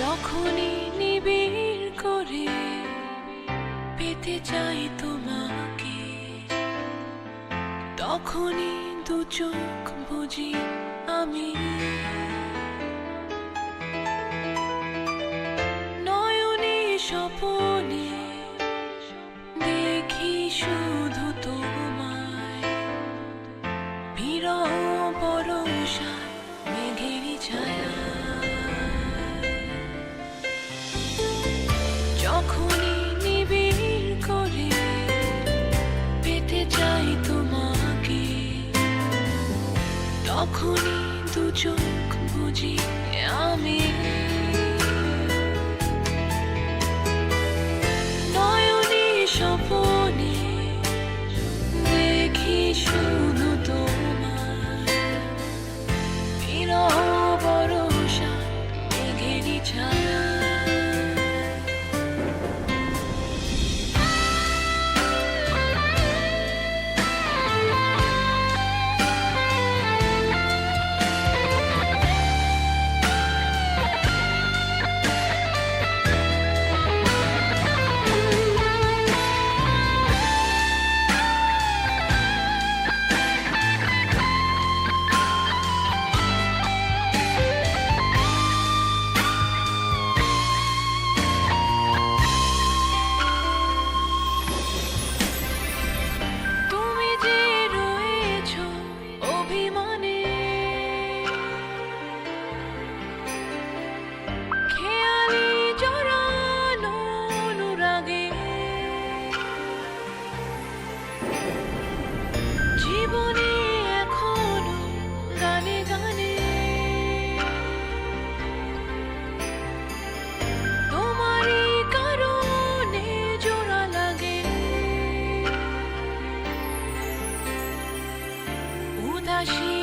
যখনই নিবিড় করে পেতে চাই তোমাকে, তখনই দু চোখ বুঝি আমি। নয়নে স্বপনে দেখি শুধু তোমায়। বিরহ বরষায় মেঘেরই ছায়া। যখনই নিবিড় করে পেতে চাই তোমাকে। তখনই দু চোখ বুঝি জীবনে এখনও গানে গানে। তোমারই কারণে জোড়া লাগে। উদাসী